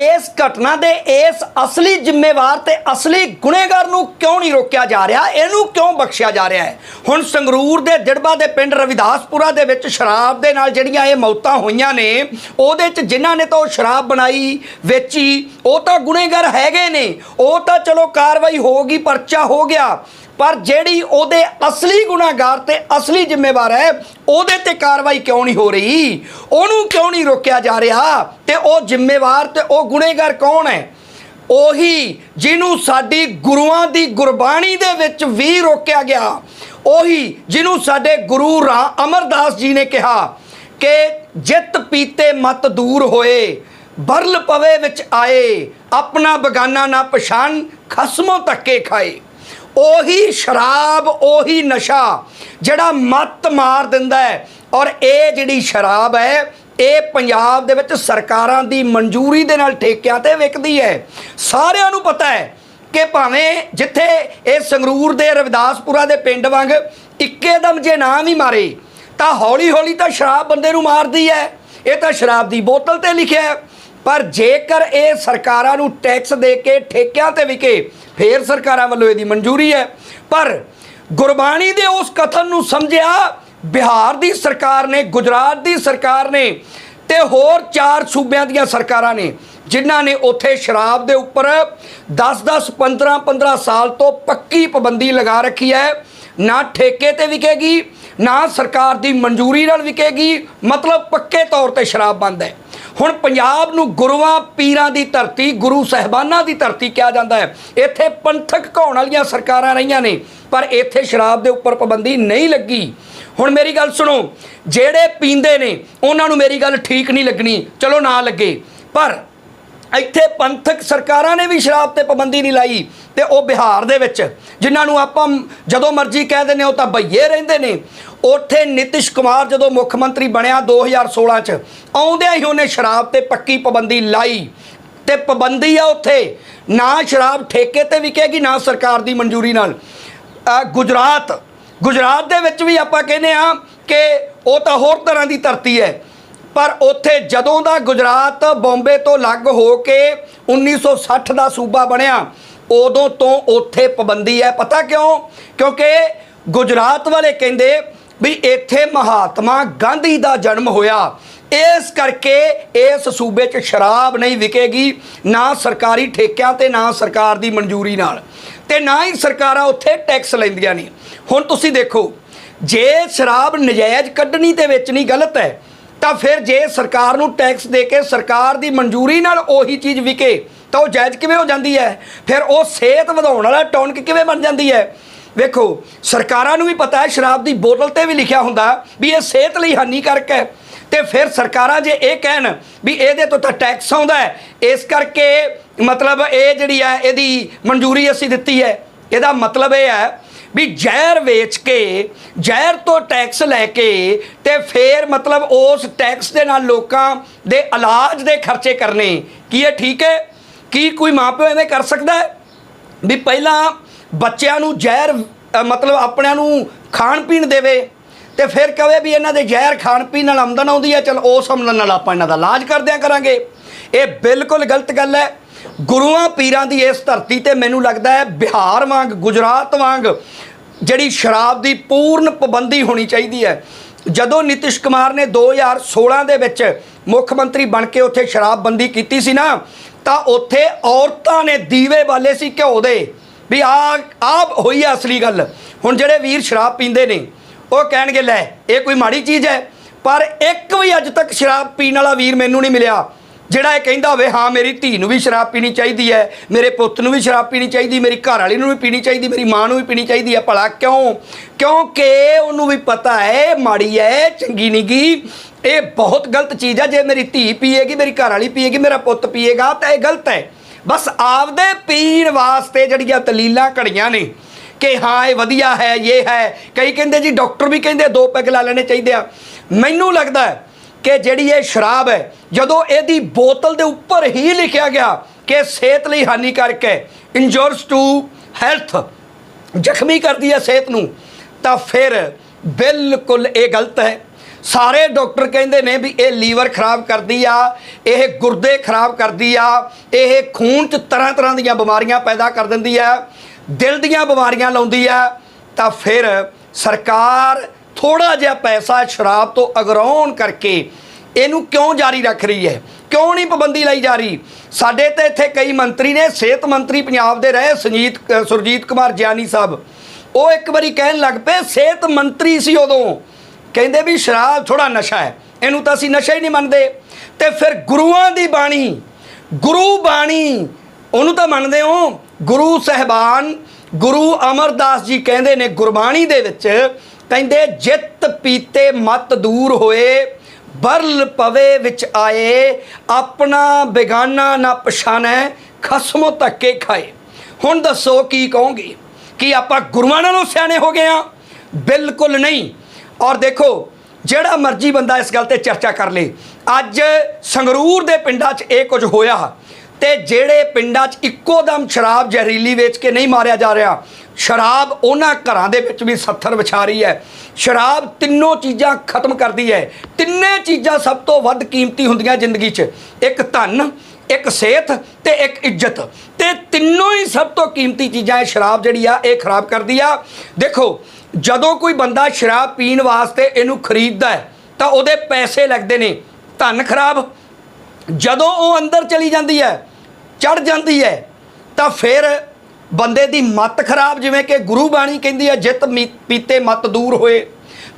ਇਸ ਘਟਨਾ ਦੇ ਇਸ ਅਸਲੀ ਜ਼ਿੰਮੇਵਾਰ ਤੇ ਅਸਲੀ ਗੁਨੇਗਾਰ ਨੂੰ ਕਿਉਂ ਨਹੀਂ ਰੋਕਿਆ ਜਾ ਰਿਹਾ? ਇਹਨੂੰ ਕਿਉਂ ਬਖਸ਼ਿਆ ਜਾ ਰਿਹਾ ਹੈ? ਹੁਣ ਸੰਗਰੂਰ ਦੇ ਦਿੜਬਾ ਦੇ ਪਿੰਡ ਰਵਿਦਾਸਪੁਰਾ ਦੇ ਵਿੱਚ ਸ਼ਰਾਬ ਦੇ ਨਾਲ ਜਿਹੜੀਆਂ ਇਹ ਮੌਤਾਂ ਹੋਈਆਂ ਨੇ, ਉਹਦੇ 'ਚ ਜਿਨ੍ਹਾਂ ਨੇ ਤਾਂ ਉਹ ਸ਼ਰਾਬ ਬਣਾਈ, ਵੇਚੀ, ਉਹ ਤਾਂ ਗੁਨੇਗਾਰ ਹੈਗੇ ਨੇ, ਉਹ ਤਾਂ ਚਲੋ ਕਾਰਵਾਈ ਹੋ ਗਈ, ਪਰਚਾ ਹੋ ਗਿਆ। ਪਰ ਜਿਹੜੀ ਉਹਦੇ ਅਸਲੀ ਗੁਨਾਹਗਾਰ ਤੇ ਅਸਲੀ ਜ਼ਿੰਮੇਵਾਰ ਹੈ, ਉਹਦੇ ਤੇ ਕਾਰਵਾਈ ਕਿਉਂ ਨਹੀਂ ਹੋ ਰਹੀ? ਉਹਨੂੰ ਕਿਉਂ ਨਹੀਂ ਰੋਕਿਆ ਜਾ ਰਿਹਾ? ਤੇ ਉਹ ਜ਼ਿੰਮੇਵਾਰ ਤੇ ਉਹ ਗੁਨੇਗਾਰ ਕੌਣ ਹੈ? ਉਹੀ ਜਿਹਨੂੰ ਸਾਡੀ ਗੁਰੂਆਂ ਦੀ ਗੁਰਬਾਣੀ ਦੇ ਵਿੱਚ ਵੀ ਰੋਕਿਆ ਗਿਆ। ਉਹੀ ਜਿਹਨੂੰ ਸਾਡੇ ਗੁਰੂ ਰਾ ਅਮਰਦਾਸ ਜੀ ਨੇ ਕਿਹਾ ਕਿ ਜਿੱਤ ਪੀਤੇ ਮਤ ਦੂਰ ਹੋਏ ਬਰਲ ਪਵੇ ਵਿੱਚ ਆਏ, ਆਪਣਾ ਬਗਾਨਾ ਨਾ ਪਛਾਣ, ਖਸਮੋਂ ਧੱਕੇ ਖਾਏ। ਉਹੀ ਸ਼ਰਾਬ, ਉਹੀ ਨਸ਼ਾ ਜਿਹੜਾ ਮੱਤ ਮਾਰ ਦਿੰਦਾ ਹੈ। ਔਰ ਇਹ ਜਿਹੜੀ ਸ਼ਰਾਬ ਹੈ, ਇਹ ਪੰਜਾਬ ਦੇ ਵਿੱਚ ਸਰਕਾਰਾਂ ਦੀ ਮਨਜ਼ੂਰੀ ਦੇ ਨਾਲ ਠੇਕਿਆਂ ਤੇ ਵਿਕਦੀ ਹੈ। ਸਾਰਿਆਂ ਨੂੰ ਪਤਾ ਹੈ ਕਿ ਭਾਵੇਂ ਜਿੱਥੇ ਇਹ ਸੰਗਰੂਰ ਦੇ ਰਵਿਦਾਸਪੁਰਾ ਦੇ ਪਿੰਡ ਵਾਂਗ ਇੱਕੇ ਦਮ ਜੇ ਨਾ ਵੀ ਮਾਰੇ, ਤਾਂ ਹੌਲੀ ਹੌਲੀ ਤਾਂ ਸ਼ਰਾਬ ਬੰਦੇ ਨੂੰ ਮਾਰਦੀ ਹੈ। ਇਹ ਤਾਂ ਸ਼ਰਾਬ ਦੀ ਬੋਤਲ ਤੇ ਲਿਖਿਆ ਪਰ ਜੇਕਰ ਇਹ ਸਰਕਾਰਾਂ ਨੂੰ ਟੈਕਸ ਦੇ ਕੇ ਠੇਕਿਆਂ ਤੇ ਵਿਕੇ, ਫੇਰ ਸਰਕਾਰਾਂ ਵੱਲੋਂ ਇਹਦੀ ਮਨਜ਼ੂਰੀ ਹੈ। ਪਰ ਗੁਰਬਾਣੀ ਦੇ ਉਸ ਕਥਨ ਨੂੰ ਸਮਝਿਆ, ਬਿਹਾਰ ਦੀ ਸਰਕਾਰ ਨੇ, ਗੁਜਰਾਤ ਦੀ ਸਰਕਾਰ ਨੇ ਤੇ ਹੋਰ ਚਾਰ ਸੂਬਿਆਂ ਦੀਆਂ ਸਰਕਾਰਾਂ ਨੇ, ਜਿਨ੍ਹਾਂ ਨੇ ਉੱਥੇ ਸ਼ਰਾਬ ਦੇ ਉੱਪਰ 10-10 15-15 ਸਾਲ ਤੋਂ ਪੱਕੀ ਪਾਬੰਦੀ ਲਗਾ ਰੱਖੀ ਹੈ। ਨਾ ਠੇਕੇ ਤੇ ਵਿਕੇਗੀ, ਨਾ ਸਰਕਾਰ ਦੀ ਮਨਜ਼ੂਰੀ ਨਾਲ ਵਿਕੇਗੀ, ਮਤਲਬ ਪੱਕੇ ਤੌਰ ਤੇ ਸ਼ਰਾਬ ਬੰਦ ਹੈ। ਹੁਣ ਪੰਜਾਬ ਨੂੰ ਗੁਰੂਆਂ ਪੀਰਾਂ ਦੀ ਧਰਤੀ, ਗੁਰੂ ਸਹਿਬਾਨਾਂ ਦੀ ਧਰਤੀ ਕਿਹਾ ਜਾਂਦਾ ਹੈ। ਇੱਥੇ ਪੰਥਕ ਘਾਉਣ ਵਾਲੀਆਂ ਸਰਕਾਰਾਂ ਰਹੀਆਂ ਨੇ, ਪਰ ਇੱਥੇ ਸ਼ਰਾਬ ਦੇ ਉੱਪਰ ਪਾਬੰਦੀ ਨਹੀਂ ਲੱਗੀ। ਹੁਣ ਮੇਰੀ ਗੱਲ ਸੁਣੋ, ਜਿਹੜੇ ਪੀਂਦੇ ਨੇ, ਉਹਨਾਂ ਨੂੰ ਮੇਰੀ ਗੱਲ ਠੀਕ ਨਹੀਂ ਲੱਗਣੀ। ਚਲੋ ਨਾ ਲੱਗੇ, ਪਰ ਇੱਥੇ ਪੰਥਕ ਸਰਕਾਰਾਂ ਨੇ ਵੀ ਸ਼ਰਾਬ ਤੇ ਪਾਬੰਦੀ ਨਹੀਂ ਲਾਈ ਤੇ ਉਹ ਬਿਹਾਰ ਦੇ ਵਿੱਚ, ਜਿਨ੍ਹਾਂ ਨੂੰ ਆਪਾਂ ਜਦੋਂ ਮਰਜ਼ੀ ਕਹਿ ਦਿੰਦੇ ਉਹ ਤਾਂ ਬਈਏ ਰਹਿੰਦੇ ਨੇ। ਉੱਥੇ ਨਿਤਿਸ਼ ਕੁਮਾਰ ਜਦੋਂ ਮੁੱਖ ਮੰਤਰੀ ਬਣਿਆ 2016 ਚ, ਆਉਂਦਿਆਂ ਹੀ ਉਹਨੇ ਸ਼ਰਾਬ ਤੇ ਪੱਕੀ ਪਾਬੰਦੀ ਲਾਈ। ਤੇ ਪਾਬੰਦੀ ਆ ਉੱਥੇ। ਨਾ ਸ਼ਰਾਬ ਠੇਕੇ ਤੇ ਵਿਕੇਗੀ, ਨਾ ਸਰਕਾਰ ਦੀ ਮਨਜ਼ੂਰੀ ਨਾਲ। ਗੁਜਰਾਤ। ਗੁਜਰਾਤ ਦੇ ਵਿੱਚ ਵੀ ਆਪਾਂ ਕਹਿੰਦੇ ਆ ਕਿ ਉਹ ਤਾਂ ਹੋਰ ਤਰ੍ਹਾਂ ਦੀ ਧਰਤੀ ਹੈ। ਪਰ ਉੱਥੇ ਜਦੋਂ ਦਾ ਗੁਜਰਾਤ ਬੰਬੇ ਤੋਂ ਅਲੱਗ ਹੋ ਕੇ 1960 ਦਾ ਸੂਬਾ ਬਣਿਆ, ਉਦੋਂ ਤੋਂ ਉੱਥੇ ਪਾਬੰਦੀ ਹੈ। ਪਤਾ ਕਿਉਂ? ਕਿਉਂਕਿ ਗੁਜਰਾਤ ਵਾਲੇ ਕਹਿੰਦੇ ਵੀ ਇੱਥੇ ਮਹਾਤਮਾ ਗਾਂਧੀ ਦਾ ਜਨਮ ਹੋਇਆ। ਇਸ ਕਰਕੇ ਇਸ ਸੂਬੇ 'ਚ ਸ਼ਰਾਬ ਨਹੀਂ ਵਿਕੇਗੀ, ਨਾ ਸਰਕਾਰੀ ਠੇਕਿਆਂ ਤੇ, ਨਾ ਸਰਕਾਰ ਦੀ ਮਨਜ਼ੂਰੀ ਨਾਲ। ਤੇ ਨਾ ਹੀ ਸਰਕਾਰਾਂ ਉੱਥੇ ਟੈਕਸ ਲੈਂਦੀਆਂ ਨੇ। ਹੁਣ ਤੁਸੀਂ ਦੇਖੋ, ਜੇ ਸ਼ਰਾਬ ਨਜਾਇਜ਼ ਕੱਢਣੀ ਤੇ ਵੇਚਣੀ ਗਲਤ ਹੈ ਤਾਂ ਫਿਰ ਜੇ ਸਰਕਾਰ ਨੂੰ ਟੈਕਸ ਦੇ ਕੇ ਸਰਕਾਰ ਦੀ ਮਨਜ਼ੂਰੀ ਨਾਲ ਉਹੀ ਚੀਜ਼ ਵਿਕੇ, ਤਾਂ ਉਹ ਜਾਇਜ਼ ਕਿਵੇਂ ਹੋ ਜਾਂਦੀ ਹੈ? ਫਿਰ ਉਹ ਸਿਹਤ ਵਧਾਉਣ ਵਾਲਾ ਟੌਨਕ ਕਿਵੇਂ ਬਣ ਜਾਂਦੀ ਹੈ? ਵੇਖੋ, ਸਰਕਾਰਾਂ ਨੂੰ ਵੀ ਪਤਾ ਹੈ, ਸ਼ਰਾਬ ਦੀ ਬੋਤਲ ਤੇ ਵੀ ਲਿਖਿਆ ਹੁੰਦਾ ਵੀ ਇਹ ਸਿਹਤ ਲਈ ਹਾਨੀਕਾਰਕ ਹੈ। ਤੇ ਫਿਰ ਸਰਕਾਰਾਂ ਜੇ ਇਹ ਕਹਿਣ ਵੀ ਇਹਦੇ ਤੋਂ ਤਾਂ ਟੈਕਸ ਆਉਂਦਾ ਇਸ ਕਰਕੇ ਮਤਲਬ ਇਹ ਜਿਹੜੀ ਹੈ, ਇਹਦੀ ਮਨਜ਼ੂਰੀ ਅਸੀਂ ਦਿੱਤੀ ਹੈ। ਇਹਦਾ ਮਤਲਬ ਇਹ ਹੈ ਵੀ ਜ਼ਹਿਰ ਵੇਚ ਕੇ, ਜ਼ਹਿਰ ਤੋਂ ਟੈਕਸ ਲੈ ਕੇ ਤੇ ਫੇਰ ਮਤਲਬ ਉਸ ਟੈਕਸ ਦੇ ਨਾਲ ਲੋਕਾਂ ਦੇ ਇਲਾਜ ਦੇ ਖਰਚੇ ਕਰਨੇ। ਕੀ ਇਹ ਠੀਕ ਹੈ? ਕੀ ਕੋਈ ਮਾਪਿਓ ਐਵੇਂ ਕਰ ਸਕਦਾ ਹੈ? ਵੀ ਪਹਿਲਾਂ ਬੱਚਿਆਂ ਨੂੰ ਜ਼ਹਿਰ ਮਤਲਬ ਆਪਣਿਆਂ ਨੂੰ ਖਾਣ ਪੀਣ ਦੇਵੇ ਤੇ ਫਿਰ ਕਵੇ ਵੀ ਇਹਨਾਂ ਦੇ ਜ਼ਹਿਰ ਖਾਣ ਪੀਣ ਨਾਲ ਆਮਦਨ ਆਉਂਦੀ ਹੈ, ਚਲ ਉਸ ਆਮਦਨ ਨਾਲ ਆਪਾਂ ਇਹਨਾਂ ਦਾ ਇਲਾਜ ਕਰਦਿਆਂ ਕਰਾਂਗੇ। ਇਹ ਬਿਲਕੁਲ ਗਲਤ ਗੱਲ ਹੈ। ਗੁਰੂਆਂ ਪੀਰਾਂ ਦੀ ਇਸ ਧਰਤੀ ਤੇ ਮੈਨੂੰ ਲੱਗਦਾ ਹੈ ਬਿਹਾਰ ਵਾਂਗ, ਗੁਜਰਾਤ ਵਾਂਗ ਜਿਹੜੀ ਸ਼ਰਾਬ ਦੀ ਪੂਰਨ ਪਾਬੰਦੀ ਹੋਣੀ ਚਾਹੀਦੀ ਹੈ। ਜਦੋਂ ਨਿਤਿਸ਼ ਕੁਮਾਰ ਨੇ 2016 ਦੇ ਵਿੱਚ ਮੁੱਖ ਮੰਤਰੀ ਬਣ ਕੇ ਉੱਥੇ ਸ਼ਰਾਬਬੰਦੀ ਕੀਤੀ ਸੀ ਨਾ, ਤਾਂ ਉੱਥੇ ਔਰਤਾਂ ਨੇ ਦੀਵੇ ਬਾਲੇ ਸੀ ਘਿਓ ਦੇ। ਵੀ ਆ ਆ ਹੋਈ ਆ ਅਸਲੀ ਗੱਲ। ਹੁਣ ਜਿਹੜੇ ਵੀਰ ਸ਼ਰਾਬ ਪੀਂਦੇ ਨੇ, ਉਹ ਕਹਿਣਗੇ, ਲੈ, ਇਹ ਕੋਈ ਮਾੜੀ ਚੀਜ਼ ਹੈ। ਪਰ ਇੱਕ ਵੀ ਅੱਜ ਤੱਕ ਸ਼ਰਾਬ ਪੀਣ ਵਾਲਾ ਵੀਰ ਮੈਨੂੰ ਨਹੀਂ ਮਿਲਿਆ। ਜਿਹੜਾ ਇਹ ਕਹਿੰਦਾ ਹੋਵੇ, ਹਾਂ, ਮੇਰੀ ਧੀ ਨੂੰ ਵੀ ਸ਼ਰਾਬ ਪੀਣੀ ਚਾਹੀਦੀ ਹੈ, ਮੇਰੇ ਪੁੱਤ ਨੂੰ ਵੀ ਸ਼ਰਾਬ ਪੀਣੀ ਚਾਹੀਦੀ, ਮੇਰੀ ਘਰ ਵਾਲੀ ਨੂੰ ਵੀ ਪੀਣੀ ਚਾਹੀਦੀ, ਮੇਰੀ ਮਾਂ ਨੂੰ ਵੀ ਪੀਣੀ ਚਾਹੀਦੀ ਹੈ, ਭਲਾ ਕਿਉਂ? ਕਿਉਂਕਿ ਉਹਨੂੰ ਵੀ ਪਤਾ ਹੈ, ਮਾੜੀ ਹੈ, ਚੰਗੀ ਨਹੀਂਗੀ ਇਹ ਬਹੁਤ ਗਲਤ ਚੀਜ਼ ਹੈ, ਜੇ ਮੇਰੀ ਧੀ ਪੀਏਗੀ, ਮੇਰੀ ਘਰ ਵਾਲੀ ਪੀਏਗੀ, ਮੇਰਾ ਪੁੱਤ ਪੀਏਗਾ, ਤਾਂ ਇਹ ਗਲਤ ਹੈ। ਬਸ ਆਪਦੇ ਪੀਣ ਵਾਸਤੇ ਜਿਹੜੀਆਂ ਦਲੀਲਾਂ ਘੜੀਆਂ ਨੇ ਕਿ ਹਾਂ, ਇਹ ਵਧੀਆ ਹੈ, ਇਹ ਹੈ। ਕਈ ਕਹਿੰਦੇ ਜੀ, ਡਾਕਟਰ ਵੀ ਕਹਿੰਦੇ ਦੋ ਪੈਗ ਲਾ ਲੈਣੇ ਚਾਹੀਦੇ ਆ। ਮੈਨੂੰ ਲੱਗਦਾ ਹੈ ਕਿ ਜਿਹੜੀ ਇਹ ਸ਼ਰਾਬ ਹੈ, ਜਦੋਂ ਇਹਦੀ ਬੋਤਲ ਦੇ ਉੱਪਰ ਹੀ ਲਿਖਿਆ ਗਿਆ ਕਿ ਸਿਹਤ ਲਈ ਹਾਨੀਕਾਰਕ ਹੈ ਇੰਜਰਸ ਟੂ ਹੈਲਥ ਜ਼ਖਮੀ ਕਰਦੀ ਹੈ ਸਿਹਤ ਨੂੰ, ਤਾਂ ਫਿਰ ਬਿਲਕੁਲ ਇਹ ਗਲਤ ਹੈ। ਸਾਰੇ ਡਾਕਟਰ ਕਹਿੰਦੇ ਨੇ ਵੀ ਇਹ ਲੀਵਰ ਖਰਾਬ ਕਰਦੀ ਆ, ਇਹ ਗੁਰਦੇ ਖਰਾਬ ਕਰਦੀ ਆ, ਇਹ ਖੂਨ 'ਚ ਤਰ੍ਹਾਂ ਤਰ੍ਹਾਂ ਦੀਆਂ ਬਿਮਾਰੀਆਂ ਪੈਦਾ ਕਰ ਦਿੰਦੀ ਆ, ਦਿਲ ਦੀਆਂ ਬਿਮਾਰੀਆਂ ਲਾਉਂਦੀ ਆ, ਤਾਂ ਫਿਰ ਸਰਕਾਰ ਥੋੜਾ ਜਿਹਾ ਪੈਸਾ ਸ਼ਰਾਬ ਤੋਂ ਅਗਰਾਉਣ ਕਰਕੇ ਇਹਨੂੰ ਕਿਉਂ ਜਾਰੀ ਰੱਖ ਰਹੀ ਹੈ? ਕਿਉਂ ਨਹੀਂ ਪਾਬੰਦੀ ਲਈ ਜਾ ਰਹੀ? ਸਾਡੇ ਤੇ ਇੱਥੇ ਕਈ ਮੰਤਰੀ ਨੇ, ਸਿਹਤ ਮੰਤਰੀ ਪੰਜਾਬ ਦੇ ਰਹੇ ਸੰਜੀਤ ਸੁਰਜੀਤ ਕੁਮਾਰ ਜਿਆਨੀ ਸਾਹਿਬ। ਉਹ ਇੱਕ ਵਾਰੀ ਕਹਿਣ ਲੱਗ ਪਏ, ਸਿਹਤ ਮੰਤਰੀ ਸੀ ਉਦੋਂ। ਕਹਿੰਦੇ ਵੀ ਸ਼ਰਾਬ ਥੋੜਾ ਨਸ਼ਾ ਹੈ, ਇਹਨੂੰ ਤਾਂ ਅਸੀਂ ਨਸ਼ਾ ਹੀ ਨਹੀਂ ਮੰਨਦੇ। ਤੇ ਫਿਰ ਗੁਰੂਆਂ ਦੀ ਬਾਣੀ, ਗੁਰੂ ਬਾਣੀ, ਉਹਨੂੰ ਤਾਂ ਮੰਨਦੇ ਹੋ? ਗੁਰੂ ਸਹਿਬਾਨ, ਗੁਰੂ ਅਮਰਦਾਸ ਜੀ ਕਹਿੰਦੇ ਨੇ ਗੁਰਬਾਣੀ ਦੇ ਵਿੱਚ ਕਹਿੰਦੇ, ਜਿੱਤ ਪੀਤੇ ਮਤ ਦੂਰ ਹੋਏ, ਬਰਲ ਪਵੇ ਵਿੱਚ ਆਏ, ਆਪਣਾ ਬੇਗਾਨਾ ਨਾ ਪਛਾਣੈ ਖਸਮੋ ਧੱਕੇ ਖਾਏ। ਹੁਣ ਦੱਸੋ ਕੀ ਕਹੋਗੇ? ਕਿ ਆਪਾਂ ਗੁਰੂਆਂ ਨਾਲੋਂ ਸਿਆਣੇ ਹੋ ਗਏ ਆ ਬਿਲਕੁਲ ਨਹੀਂ। ਔਰ ਦੇਖੋ, ਜਿਹੜਾ ਮਰਜ਼ੀ ਬੰਦਾ ਇਸ ਗੱਲ ਤੇ ਚਰਚਾ ਕਰ ਲੇ। ਅੱਜ ਸੰਗਰੂਰ ਦੇ ਪਿੰਡਾਂ 'ਚ ਇਹ ਕੁਝ ਹੋਇਆ। ਤੇ ਜਿਹੜੇ ਪਿੰਡਾਂ 'ਚ ਇੱਕੋ ਦਮ ਸ਼ਰਾਬ ਜ਼ਹਿਰੀਲੀ ਵੇਚ ਕੇ ਨਹੀਂ ਮਾਰਿਆ ਜਾ ਰਿਹਾ, ਸ਼ਰਾਬ ਉਹਨਾਂ ਘਰਾਂ ਦੇ ਵਿੱਚ ਵੀ ਸੱਥਰ ਵਿਛਾ ਰਹੀ ਹੈ। ਸ਼ਰਾਬ ਤਿੰਨੋਂ ਚੀਜ਼ਾਂ ਖਤਮ ਕਰਦੀ ਹੈ। ਤਿੰਨੇ ਚੀਜ਼ਾਂ ਸਭ ਤੋਂ ਵੱਧ ਕੀਮਤੀ ਹੁੰਦੀਆਂ ਜ਼ਿੰਦਗੀ 'ਚ। ਇੱਕ ਧਨ, ਇੱਕ ਸਿਹਤ ਤੇ ਇੱਕ ਇੱਜ਼ਤ। ਤੇ ਤਿੰਨੋਂ ਹੀ ਸਭ ਤੋਂ ਕੀਮਤੀ ਚੀਜ਼ਾਂ ਇਹ ਸ਼ਰਾਬ ਜਿਹੜੀ ਆ, ਇਹ ਖਰਾਬ ਕਰਦੀ ਆ। ਦੇਖੋ, ਜਦੋਂ ਕੋਈ ਬੰਦਾ ਸ਼ਰਾਬ ਪੀਣ ਵਾਸਤੇ ਇਹਨੂੰ ਖਰੀਦਦਾ ਹੈ, ਤਾਂ ਉਹਦੇ ਪੈਸੇ ਲੱਗਦੇ ਨੇ। ਧਨ ਖਰਾਬ। ਜਦੋਂ ਉਹ ਅੰਦਰ ਚਲੀ ਜਾਂਦੀ ਹੈ ਚੜ ਜਾਂਦੀ ਹੈ, ਤਾਂ ਫਿਰ ਬੰਦੇ ਦੀ ਮਤ ਖਰਾਬ, ਜਿਵੇਂ ਕਿ ਗੁਰੂ ਬਾਣੀ ਕਹਿੰਦੀ ਹੈ, ਜਿੱਤ ਮੀ- ਪੀਤੇ ਮਤ ਦੂਰ ਹੋਏ।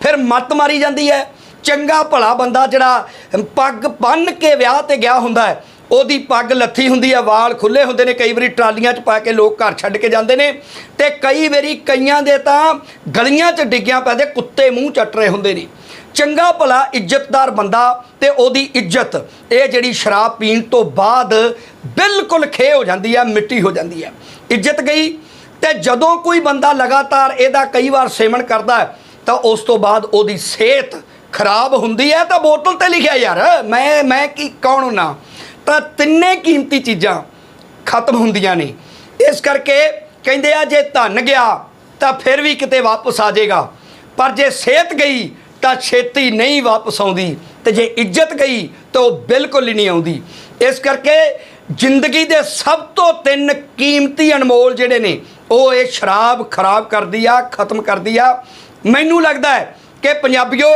ਫਿਰ ਮਤ ਮਾਰੀ ਜਾਂਦੀ ਹੈ, ਚੰਗਾ ਭਲਾ ਬੰਦਾ ਜਿਹੜਾ ਪੱਗ ਬੰਨ ਕੇ ਵਿਆਹ ਤੇ ਗਿਆ ਹੁੰਦਾ ਹੈ, ਉਹਦੀ ਪੱਗ ਲੱਥੀ ਹੁੰਦੀ ਹੈ, ਵਾਲ ਖੁੱਲੇ ਹੁੰਦੇ ਨੇ, ਕਈ ਵਾਰੀ ਟਰਾਲੀਆਂ 'ਚ ਪਾ ਕੇ ਲੋਕ ਘਰ ਛੱਡ ਕੇ ਜਾਂਦੇ ਨੇ, ਤੇ ਕਈ ਵਾਰੀ ਕਈਆਂ ਦੇ ਤਾਂ ਗਲੀਆਂ 'ਚ ਡਿੱਗਿਆਂ ਪੈਦੇ ਕੁੱਤੇ ਮੂੰਹ ਚੱਟ ਰਹੇ ਹੁੰਦੇ ਨੇ। ਚੰਗਾ ਭਲਾ ਇੱਜ਼ਤਦਾਰ ਬੰਦਾ ਤੇ ਉਹਦੀ ਇੱਜ਼ਤ, ਇਹ ਜਿਹੜੀ ਸ਼ਰਾਬ ਪੀਣ ਤੋਂ ਬਾਅਦ ਬਿਲਕੁਲ ਖੇ ਹੋ ਜਾਂਦੀ ਹੈ ਮਿੱਟੀ ਹੋ ਜਾਂਦੀ ਹੈ ਇੱਜ਼ਤ ਗਈ, ਤੇ ਜਦੋਂ ਕੋਈ ਬੰਦਾ ਲਗਾਤਾਰ ਇਹਦਾ ਕਈ ਵਾਰ ਸੇਵਨ ਕਰਦਾ ਹੈ, ਤਾਂ ਉਸ ਤੋਂ ਬਾਅਦ ਉਹਦੀ ਸਿਹਤ ਖਰਾਬ ਹੁੰਦੀ ਹੈ। ਤਾਂ ਬੋਤਲ ਤੇ ਲਿਖਿਆ ਯਾਰ, ਮੈਂ ਮੈਂ ਕੀ, ਕੌਣ ਹੁੰਨਾ? ਤਾਂ ਤਿੰਨੇ ਕੀਮਤੀ ਚੀਜ਼ਾਂ ਖਤਮ ਹੁੰਦੀਆਂ ਨੇ। ਇਸ ਕਰਕੇ ਕਹਿੰਦੇ ਆ, ਜੇ ਧਨ ਗਿਆ, ਤਾਂ ਫਿਰ ਵੀ ਕਿਤੇ ਵਾਪਸ ਆ ਜਾਏਗਾ। ਪਰ ਜੇ ਸਿਹਤ ਗਈ, ਤਾਂ ਛੇਤੀ ਨਹੀਂ ਵਾਪਸ ਆਉਂਦੀ। ਤੇ ਜੇ ਇੱਜ਼ਤ ਗਈ, ਤਾਂ ਉਹ ਬਿਲਕੁਲ ਹੀ ਨਹੀਂ ਆਉਂਦੀ। ਇਸ ਕਰਕੇ ਜ਼ਿੰਦਗੀ ਦੇ ਸਭ ਤੋਂ ਤਿੰਨ ਕੀਮਤੀ ਅਨਮੋਲ ਜਿਹੜੇ ਨੇ, ਉਹ ਇਹ ਸ਼ਰਾਬ ਖਰਾਬ ਕਰਦੀ ਆ, ਖਤਮ ਕਰਦੀ ਆ। ਮੈਨੂੰ ਲੱਗਦਾ ਹੈ ਕਿ ਪੰਜਾਬੀਓ,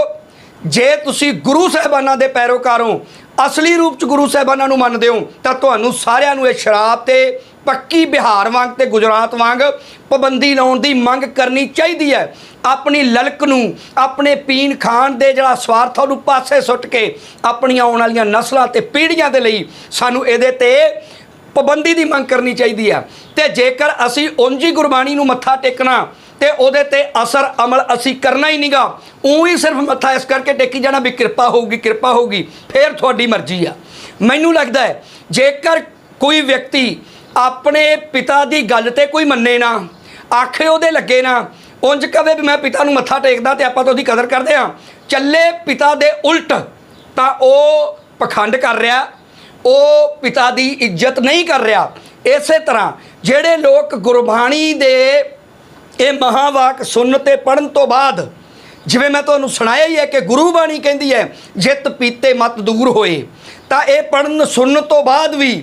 ਜੇ ਤੁਸੀਂ ਗੁਰੂ ਸਾਹਿਬਾਨਾਂ ਦੇ ਪੈਰੋਕਾਰੋਂ ਅਸਲੀ ਰੂਪ ਚ ਗੁਰੂ ਸਾਹਿਬਾਨਾਂ ਨੂੰ ਮੰਨਦੇ ਹੋ, ਤਾਂ ਤੁਹਾਨੂੰ ਸਾਰਿਆਂ ਨੂੰ ਇਹ ਸ਼ਰਾਬ ਤੇ ਪੱਕੀ ਬਿਹਾਰ ਵਾਂਗ ਤੇ ਗੁਜਰਾਤ ਵਾਂਗ ਪਾਬੰਦੀ ਲਾਉਣ ਦੀ ਮੰਗ ਕਰਨੀ ਚਾਹੀਦੀ ਹੈ। ਆਪਣੀ ਲਲਕ ਨੂੰ, ਆਪਣੇ ਪੀਣ ਖਾਣ ਦੇ ਜਿਹੜਾ ਸਵਾਰਥ ਉਹਨੂੰ ਪਾਸੇ ਸੁੱਟ ਕੇ ਆਪਣੀਆਂ ਆਉਣ ਵਾਲੀਆਂ ਨਸਲਾਂ ਤੇ ਪੀੜ੍ਹੀਆਂ ਦੇ ਲਈ ਸਾਨੂੰ ਇਹਦੇ ਤੇ ਪਾਬੰਦੀ ਦੀ ਮੰਗ ਕਰਨੀ ਚਾਹੀਦੀ ਹੈ। ਤੇ ਜੇਕਰ ਅਸੀਂ ਉਂਝੀ ਗੁਰਬਾਣੀ ਨੂੰ ਮੱਥਾ ਟੇਕਣਾ ਤੇ ਉਹਦੇ ਤੇ ਅਸਰ ਅਮਲ ਅਸੀਂ ਕਰਨਾ ਹੀ ਨਹੀਂਗਾ ਉਹੀ ਸਿਰਫ ਮੱਥਾ ਇਸ ਕਰਕੇ ਟੇਕੀ ਜਾਣਾ ਵੀ ਕਿਰਪਾ ਹੋਊਗੀ ਕਿਰਪਾ ਹੋਊਗੀ, ਫੇਰ ਤੁਹਾਡੀ ਮਰਜ਼ੀ ਆ। ਮੈਨੂੰ ਲੱਗਦਾ ਹੈ, ਜੇਕਰ ਕੋਈ ਵਿਅਕਤੀ ਆਪਣੇ ਪਿਤਾ ਦੀ ਗੱਲ ਤੇ ਕੋਈ ਮੰਨੇ ਨਾ, ਆਖੇ ਉਹਦੇ ਲੱਗੇ ਨਾ, ਉਂਝ ਕਵੇ ਵੀ ਮੈਂ ਪਿਤਾ ਨੂੰ ਮੱਥਾ ਟੇਕਦਾ ਤੇ ਆਪਾਂ ਤਾਂ ਉਹਦੀ ਕਦਰ ਕਰਦੇ ਆ ਚੱਲੇ ਪਿਤਾ ਦੇ ਉਲਟ ਤਾਂ ਉਹ ਪਖੰਡ ਕਰ ਰਿਹਾ, ਉਹ ਪਿਤਾ ਦੀ ਇੱਜ਼ਤ ਨਹੀਂ ਕਰ ਰਿਹਾ। ਇਸੇ ਤਰ੍ਹਾਂ ਜਿਹੜੇ ਲੋਕ ਗੁਰਬਾਣੀ ਦੇ ਇਹ ਮਹਾਵਾਕ ਸੁਣਨ ਤੇ ਪੜਨ ਤੋਂ ਬਾਅਦ, ਜਿਵੇਂ ਮੈਂ ਤੁਹਾਨੂੰ ਸੁਣਾਇਆ ਹੀ ਹੈ ਕਿ ਗੁਰੂ ਬਾਣੀ ਕਹਿੰਦੀ ਹੈ, ਜਿੱਤ ਪੀਤੇ ਮਤ ਦੂਰ ਹੋਏ, ਤਾਂ ਇਹ ਪੜਨ ਸੁਣਨ ਤੋਂ ਬਾਅਦ ਵੀ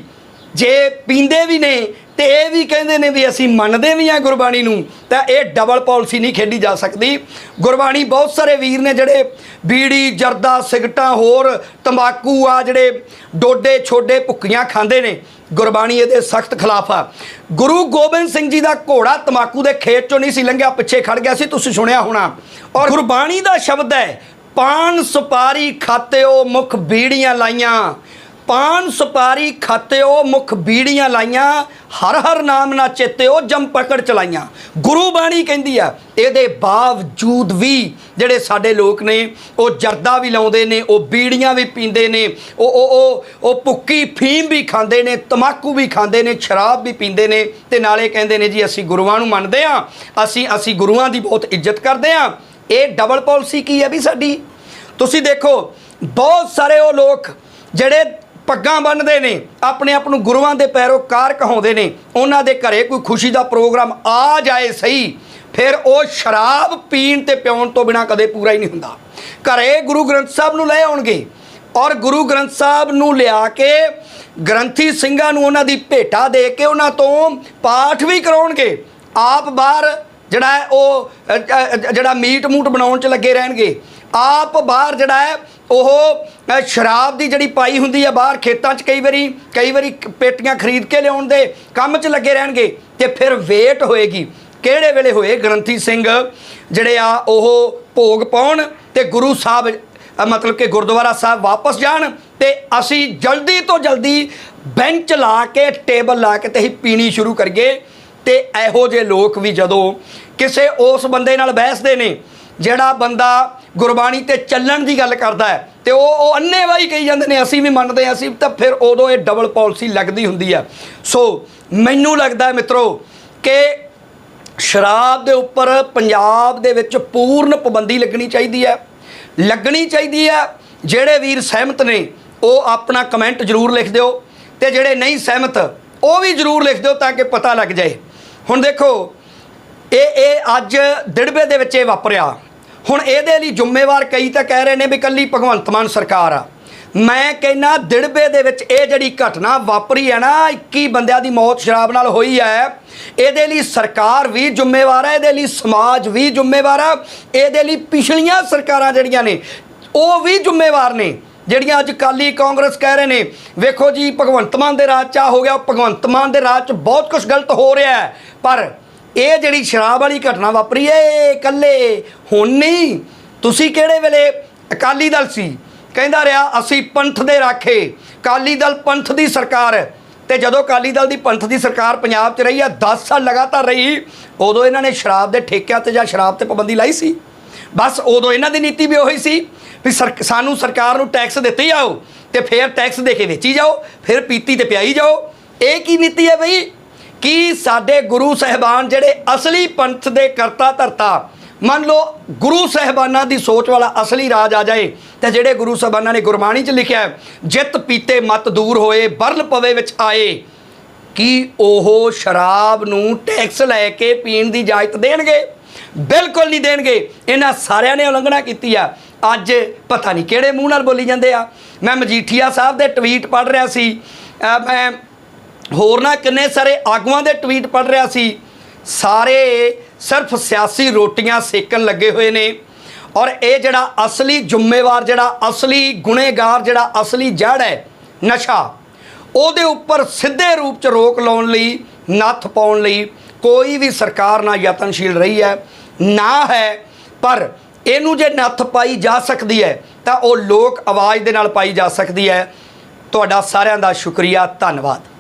ਜੇ ਪੀਂਦੇ ਵੀ ਨੇ ਤੇ ਇਹ ਵੀ ਕਹਿੰਦੇ ਨੇ ਵੀ ਅਸੀਂ ਮੰਨਦੇ ਵੀ ਹਾਂ ਗੁਰਬਾਣੀ ਨੂੰ, ਤਾਂ ਇਹ ਡਬਲ ਪਾਲਿਸੀ ਨਹੀਂ ਖੇਡੀ ਜਾ ਸਕਦੀ। ਗੁਰਬਾਣੀ ਬਹੁਤ ਸਾਰੇ ਵੀਰ ਨੇ ਜਿਹੜੇ ਬੀੜੀ, ਜਰਦਾ, ਸਿਗਟਾਂ, ਹੋਰ ਤੰਬਾਕੂ ਆ ਜਿਹੜੇ ਡੋਡੇ, ਛੋਡੇ, ਭੁੱਕੀਆਂ ਖਾਂਦੇ ਨੇ। ਗੁਰਬਾਣੀ ਇਹਦੇ ਸਖਤ ਖਿਲਾਫ ਆ। ਗੁਰੂ ਗੋਬਿੰਦ ਸਿੰਘ ਜੀ ਦਾ ਘੋੜਾ ਤੰਬਾਕੂ ਦੇ ਖੇਤ ਚੋਂ ਨਹੀਂ ਸੀ ਲੰਘਿਆ, ਪਿੱਛੇ ਖੜ ਗਿਆ ਸੀ, ਤੁਸੀਂ ਸੁਣਿਆ ਹੋਣਾ। ਔਰ ਗੁਰਬਾਣੀ ਦਾ ਸ਼ਬਦ ਹੈ, ਪਾਨ ਸੁਪਾਰੀ ਖਾਤੇ ਉਹ ਮੁਖ ਬੀੜੀਆਂ ਲਾਈਆਂ। ਪਾਨ ਸੁਪਾਰੀ ਖਾਤਿਓ, ਮੁਖ ਬੀੜੀਆਂ ਲਾਈਆਂ, ਹਰ ਹਰ ਨਾਮ ਨਾ ਚੇਤਿਓ, ਜਮ ਪਕੜ ਚਲਾਈਆਂ। ਗੁਰੂ ਬਾਣੀ ਕਹਿੰਦੀ ਆ, ਇਹਦੇ ਬਾਵਜੂਦ ਵੀ ਜਿਹੜੇ ਸਾਡੇ ਲੋਕ ਨੇ, ਉਹ ਜਰਦਾ ਵੀ ਲਾਉਂਦੇ ਨੇ, ਉਹ ਬੀੜੀਆਂ ਵੀ ਪੀਂਦੇ ਨੇ, ਉਹ ਉਹ ਉਹ ਉਹ ਭੁੱਕੀ, ਫੀਮ ਵੀ ਖਾਂਦੇ ਨੇ, ਤਮਾਕੂ ਵੀ ਖਾਂਦੇ ਨੇ, ਸ਼ਰਾਬ ਵੀ ਪੀਂਦੇ ਨੇ ਤੇ ਨਾਲੇ ਕਹਿੰਦੇ ਨੇ ਜੀ, ਅਸੀਂ ਗੁਰੂਆਂ ਨੂੰ ਮੰਨਦੇ ਆ ਅਸੀਂ ਅਸੀਂ ਗੁਰੂਆਂ ਦੀ ਬਹੁਤ ਇੱਜ਼ਤ ਕਰਦੇ ਆ ਇਹ ਡਬਲ ਪਾਲਿਸੀ ਕੀ ਹੈ ਵੀ ਸਾਡੀ? ਤੁਸੀਂ ਦੇਖੋ, ਬਹੁਤ ਸਾਰੇ ਉਹ ਲੋਕ ਜਿਹੜੇ ਪੱਗਾਂ ਬੰਨਦੇ ਨੇ, ਆਪਣੇ ਆਪ ਨੂੰ ਗੁਰੂਆਂ ਦੇ ਪੈਰੋਕਾਰ ਕਹਾਉਂਦੇ ਨੇ, ਉਹਨਾਂ ਦੇ ਘਰੇ ਕੋਈ ਖੁਸ਼ੀ ਦਾ ਪ੍ਰੋਗਰਾਮ ਆ ਜਾਏ ਸਹੀ, ਫਿਰ ਉਹ ਸ਼ਰਾਬ ਪੀਣ ਤੇ ਪਿਉਣ ਤੋਂ ਬਿਨਾ ਕਦੇ ਪੂਰਾ ਹੀ ਨਹੀਂ ਹੁੰਦਾ। ਘਰੇ ਗੁਰੂ ਗ੍ਰੰਥ ਸਾਹਿਬ ਨੂੰ ਲੈ ਆਉਣਗੇ ਔਰ ਗੁਰੂ ਗ੍ਰੰਥ ਸਾਹਿਬ ਨੂੰ ਲਿਆ ਕੇ ਗ੍ਰੰਥੀ ਸਿੰਘਾਂ ਨੂੰ ਉਹਨਾਂ ਦੀ ਭੇਟਾ ਦੇ ਕੇ ਉਹਨਾਂ ਤੋਂ ਪਾਠ ਵੀ ਕਰਾਉਣਗੇ। ਆਪ ਬਾਹਰ ਜਿਹੜਾ ਉਹ ਜਿਹੜਾ ਮੀਟ ਮੂਟ ਬਣਾਉਣ ਚ ਲੱਗੇ ਰਹਿਣਗੇ। ਆਪ ਬਾਹਰ ਜਿਹੜਾ ਹੈ, ਉਹ ਸ਼ਰਾਬ ਦੀ ਜਿਹੜੀ ਪਾਈ ਹੁੰਦੀ ਆ ਬਾਹਰ ਖੇਤਾਂ 'ਚ ਕਈ ਵਾਰੀ ਕਈ ਵਾਰੀ ਪੇਟੀਆਂ ਖਰੀਦ ਕੇ ਲਿਆਉਣ ਦੇ ਕੰਮ 'ਚ ਲੱਗੇ ਰਹਿਣਗੇ ਤੇ ਫਿਰ ਵੇਟ ਹੋਏਗੀ। ਕਿਹੜੇ ਵੇਲੇ ਹੋਏ? ਗ੍ਰੰਥੀ ਸਿੰਘ ਜਿਹੜੇ ਆ, ਉਹ ਭੋਗ ਪਾਉਣ ਤੇ ਗੁਰੂ ਸਾਹਿਬ ਮਤਲਬ ਕਿ ਗੁਰਦੁਆਰਾ ਸਾਹਿਬ ਵਾਪਸ ਜਾਣ ਤੇ ਅਸੀਂ ਜਲਦੀ ਤੋਂ ਜਲਦੀ ਬੈਂਚ ਲਾ ਕੇ, ਟੇਬਲ ਲਾ ਕੇ ਤੇ ਅਸੀਂ ਪੀਣੀ ਸ਼ੁਰੂ ਕਰੀਏ। ਤੇ ਇਹੋ ਜਿਹੇ ਲੋਕ ਵੀ ਜਦੋਂ ਕਿਸੇ ਉਸ ਬੰਦੇ ਨਾਲ ਬਹਿਸਦੇ ਨੇ, ਜਿਹੜਾ ਬੰਦਾ ਗੁਰਬਾਣੀ ਤੇ ਚੱਲਣ ਦੀ ਗੱਲ ਕਰਦਾ ਹੈ। ਤੇ ਉਹ ਉਹ ਅੰਨੇਵਾਹੀ ਕਹੀ ਜਾਂਦੇ ਨੇ, ਅਸੀਂ ਵੀ ਮੰਨਦੇ ਹਾਂ, ਅਸੀਂ ਤਾਂ ਫਿਰ ਉਦੋਂ ਇਹ ਡਬਲ ਪਾਲਿਸੀ ਲੱਗਦੀ ਹੁੰਦੀ ਆ ਸੋ ਮੈਨੂੰ ਲੱਗਦਾ ਹੈ ਮਿੱਤਰੋ ਕਿ ਸ਼ਰਾਬ ਦੇ ਉੱਪਰ ਪੰਜਾਬ ਦੇ ਵਿੱਚ ਪੂਰਨ ਪਾਬੰਦੀ ਲੱਗਣੀ ਚਾਹੀਦੀ ਹੈ। ਲੱਗਣੀ ਚਾਹੀਦੀ ਹੈ, ਜਿਹੜੇ ਵੀਰ ਸਹਿਮਤ ਨੇ, ਉਹ ਆਪਣਾ ਕਮੈਂਟ ਜ਼ਰੂਰ ਲਿਖ ਦਿਓ ਤੇ ਜਿਹੜੇ ਨਹੀਂ ਸਹਿਮਤ, ਉਹ ਵੀ ਜ਼ਰੂਰ ਲਿਖ ਦਿਓ ਤਾਂ ਕਿ ਪਤਾ ਲੱਗ ਜਾਏ। ਹੁਣ ਦੇਖੋ, ਇਹ ਇਹ ਅੱਜ ਦਿੜਬੇ ਦੇ ਵਿੱਚ ਇਹ ਵਾਪਰਿਆ। ਹੁਣ ਇਹਦੇ ਲਈ ਜ਼ਿੰਮੇਵਾਰ ਕਈ ਤਾਂ ਕਹਿ ਰਹੇ ਨੇ ਵੀ ਕੱਲੀ ਭਗਵੰਤ ਮਾਨ ਸਰਕਾਰ ਆ। ਮੈਂ ਕਹਿੰਨਾ ਦਿੜਬੇ ਦੇ ਵਿੱਚ ਇਹ ਜਿਹੜੀ ਘਟਨਾ ਵਾਪਰੀ ਹੈ ਨਾ 21 ਬੰਦਿਆਂ ਦੀ ਮੌਤ ਸ਼ਰਾਬ ਨਾਲ ਹੋਈ ਹੈ। ਇਹਦੇ ਲਈ ਸਰਕਾਰ ਵੀ ਜ਼ਿੰਮੇਵਾਰ ਹੈ, ਇਹਦੇ ਲਈ ਸਮਾਜ ਵੀ ਜ਼ਿੰਮੇਵਾਰ ਹੈ ਇਹਦੇ ਲਈ ਪਿਛਲੀਆਂ ਸਰਕਾਰਾਂ ਜਿਹੜੀਆਂ ਨੇ, ਉਹ ਵੀ ਜ਼ਿੰਮੇਵਾਰ ਨੇ। ਜਿਹੜੀਆਂ ਅੱਜ ਕਾਲੀ ਕਾਂਗਰਸ ਕਹਿ ਰਹੇ ਨੇ, ਵੇਖੋ ਜੀ, ਭਗਵੰਤ ਮਾਨ ਦੇ ਰਾਜ ਚ ਆ ਹੋ ਗਿਆ, ਭਗਵੰਤ ਮਾਨ ਦੇ ਰਾਜ ਚ ਬਹੁਤ ਕੁਝ ਗਲਤ ਹੋ ਰਿਹਾ ਹੈ। ਪਰ ਇਹ ਜਿਹੜੀ ਸ਼ਰਾਬ ਵਾਲੀ ਘਟਨਾ ਵਾਪਰੀ ਏ ਇਕੱਲੇ, ਹੁਣ ਨਹੀਂ। ਤੁਸੀਂ ਕਿਹੜੇ ਵੇਲੇ, ਅਕਾਲੀ ਦਲ ਸੀ। ਕਹਿੰਦਾ ਰਿਹਾ, ਅਸੀਂ ਪੰਥ ਦੇ ਰਾਖੇ। ਅਕਾਲੀ ਦਲ ਪੰਥ ਦੀ ਸਰਕਾਰ। ਹੈ। ਤੇ ਜਦੋਂ ਅਕਾਲੀ ਦਲ ਦੀ ਪੰਥ ਦੀ ਸਰਕਾਰ ਪੰਜਾਬ 'ਚ ਰਹੀ ਆ 10 ਸਾਲ ਲਗਾਤਾਰ ਰਹੀ, ਉਦੋਂ ਇਹਨਾਂ ਨੇ ਸ਼ਰਾਬ ਦੇ ਠੇਕਿਆਂ ਤੇ ਜਾਂ ਸ਼ਰਾਬ ਤੇ ਪਾਬੰਦੀ ਲਾਈ ਸੀ। ਬਸ ਉਦੋਂ ਇਹਨਾਂ ਦੀ ਨੀਤੀ ਵੀ ਉਹੀ ਸੀ ਵੀ ਸਰ, ਸਾਨੂੰ ਸਰਕਾਰ ਨੂੰ ਟੈਕਸ ਦਿੱਤੇ ਜਾਓ ਤੇ ਫਿਰ ਟੈਕਸ ਦੇ ਕੇ ਵੇਚੀ ਜਾਓ, ਫਿਰ ਪੀਤੀ ਤੇ ਪਿਆਈ ਜਾਓ। ਇਹ ਕੀ ਨੀਤੀ ਹੈ ਬਈ? ਕੀ ਸਾਡੇ ਗੁਰੂ ਸਹਿਬਾਨ ਜਿਹੜੇ ਅਸਲੀ ਪੰਥ ਦੇ ਕਰਤਾ ਧਰਤਾ, ਮੰਨ ਲਓ ਗੁਰੂ ਸਹਿਬਾਨਾਂ ਦੀ ਸੋਚ ਵਾਲਾ ਅਸਲੀ ਰਾਜ ਆ ਜਾਏ, ਤੇ ਜਿਹੜੇ ਗੁਰੂ ਸਹਿਬਾਨਾਂ ਨੇ ਗੁਰਬਾਣੀ 'ਚ ਲਿਖਿਆ ਜਿੱਤ ਪੀਤੇ ਮਤ ਦੂਰ ਹੋਏ ਬਰਲ ਪਵੇ ਵਿੱਚ ਆਏ, ਕੀ ਉਹ ਸ਼ਰਾਬ ਨੂੰ ਟੈਕਸ ਲੈ ਕੇ ਪੀਣ ਦੀ ਇਜਾਜ਼ਤ ਦੇਣਗੇ? ਬਿਲਕੁਲ ਨਹੀਂ ਦੇਣਗੇ। ਇਹਨਾਂ ਸਾਰਿਆਂ ਨੇ ਉਲੰਘਣਾ ਕੀਤੀ ਆ। ਅੱਜ ਪਤਾ ਨਹੀਂ ਕਿਹੜੇ ਮੂੰਹ ਨਾਲ ਬੋਲੀ ਜਾਂਦੇ ਆ। ਮੈਂ ਮਜੀਠੀਆ ਸਾਹਿਬ ਦੇ ਟਵੀਟ ਪੜ੍ਹ ਰਿਹਾ ਸੀ। ਮੈਂ ਹੋਰ ਨਾ ਕਿੰਨੇ ਸਾਰੇ ਆਗੂਆਂ ਦੇ ਟਵੀਟ ਪੜ੍ਹ ਰਿਹਾ ਸੀ। ਸਾਰੇ ਸਿਰਫ ਸਿਆਸੀ ਰੋਟੀਆਂ ਸੇਕਣ ਲੱਗੇ ਹੋਏ ਨੇ। ਔਰ ਇਹ ਜਿਹੜਾ ਅਸਲੀ ਜ਼ਿੰਮੇਵਾਰ, ਜਿਹੜਾ ਅਸਲੀ ਗੁਨੇਗਾਰ, ਜਿਹੜਾ ਅਸਲੀ ਜੜ ਹੈ ਨਸ਼ਾ, ਉਹਦੇ ਉੱਪਰ ਸਿੱਧੇ ਰੂਪ ਚ ਰੋਕ ਲਾਉਣ ਲਈ, ਨੱਥ ਪਾਉਣ ਲਈ ਕੋਈ ਵੀ ਸਰਕਾਰ ਨਾ ਯਤਨਸ਼ੀਲ ਰਹੀ ਹੈ, ਨਾ ਹੈ। ਪਰ ਇਹਨੂੰ ਜੇ ਨੱਥ ਪਾਈ ਜਾ ਸਕਦੀ ਹੈ, ਤਾਂ ਉਹ ਲੋਕ ਆਵਾਜ਼ ਦੇ ਨਾਲ ਪਾਈ ਜਾ ਸਕਦੀ ਹੈ। ਤੁਹਾਡਾ ਸਾਰਿਆਂ ਦਾ ਸ਼ੁਕਰੀਆ, ਧੰਨਵਾਦ।